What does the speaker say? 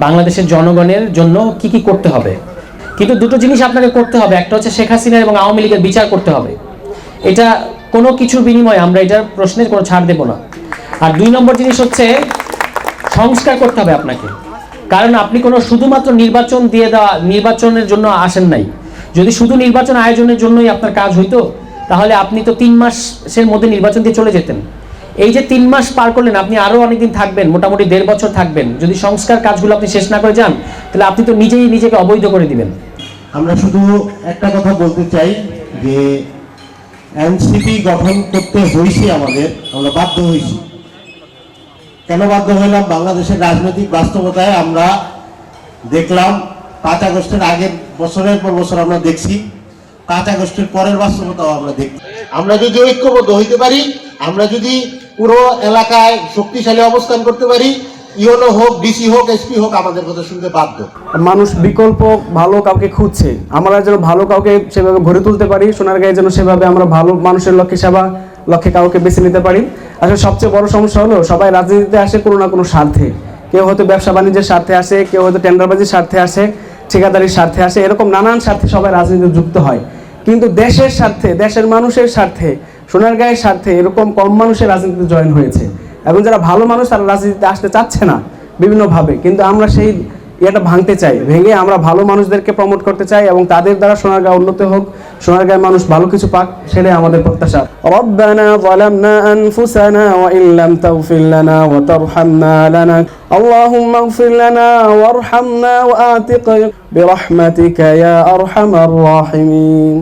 বাংলাদেশের জনগণের জন্য কি কি করতে হবে? কিন্তু দুটো জিনিস আপনাকে করতে হবে। একটা হচ্ছে শেখ হাসিনা এবং আওয়ামী লীগের বিচার করতে হবে। এটা কোনো কিছুর বিনিময়ে আমরা এটার প্রশ্নের কোনো ছাড় দেব না। আর দুই নম্বর জিনিস হচ্ছে, সংস্কার করতে হবে আপনাকে। কারণ আপনি কোনো শুধুমাত্র নির্বাচন দিয়ে দেওয়া, নির্বাচনের জন্য আসেন নাই। যদি শুধু নির্বাচন আয়োজনের জন্যই আপনার কাজ হইতো, তাহলে আপনি তো তিন মাসের মধ্যে নির্বাচন দিয়ে চলে যেতেন। এই যে তিন মাস পার করলেন আপনি আরও অনেকদিন থাকবেন মোটামুটি দেড় বছর থাকবেন। যদি সংস্কার কাজগুলো আপনি শেষ না করে যান তাহলে আপনি তো নিজেই নিজেকে অবৈধ করে দিবেন। আমরা শুধু একটা কথা বলতে চাই যে এনসিপি গঠন করতে হয়েছে আমাদের আমরা বাধ্য হয়েছি কেন বাধ্য হইলাম বাংলাদেশের রাজনৈতিক বাস্তবতায় আমরা দেখলাম পাঁচ আগস্টের আগের বছরের পর বছর আমরা দেখছি পাঁচ আগস্টের পরের বাস্তবতাও আমরা দেখছি। আমরা যদি ঐক্যবদ্ধ হইতে পারি আমরা যদি পুরো এলাকায় শক্তিশালী অবস্থান করতে পারি, ইওনো হোক, ডিসি হোক, এসপি হোক, আমাদের কথা শুনতে বাধ্য। মানুষ বিকল্প ভালো কাউকে খুঁজছে। আমরা যেন ভালো কাউকে সেভাবে গড়ে তুলতে পারি সোনারগাঁয়ে যেন সেভাবে আমরা ভালো মানুষের লক্ষ্যে সেবা, লক্ষ্যে কাউকে বেছে নিতে পারি। আসলে সবচেয়ে বড় সমস্যা হলো, সবাই রাজনীতিতে আসে কোনো না কোনো স্বার্থে। কেউ হয়তো ব্যবসা বাণিজ্যের স্বার্থে আসে, কেউ হয়তো টেন্ডারবাজির স্বার্থে আসে, ঠিকাদারির স্বার্থে আসে, এরকম নানান স্বার্থে সবাই রাজনীতিতে যুক্ত হয়। কিন্তু দেশের স্বার্থে, দেশের মানুষের স্বার্থে সোনারগাঁয়ের স্বার্থে এরকম কম মানুষের রাজনীতিতে জয়েন হয়েছে এবং যারা ভালো মানুষ তারা রাজনীতিতে আসতে চাচ্ছে না বিভিন্নভাবে কিন্তু আমরা সেই ইয়েটা ভাঙতে চাই ভেঙে আমরা ভালো মানুষদেরকে প্রমোট করতে চাই এবং তাদের দ্বারা সোনারগাঁও উন্নত হোক সোনারগাঁয়ের মানুষ ভালো কিছু পাক সেটাই আমাদের প্রত্যাশা ربنا ظلمنا أنفسنا وإن لم تغفر لنا وترحمنا لنا اللهم اغفر لنا وارحمنا وآتق برحمتك يا أرحم الراحمين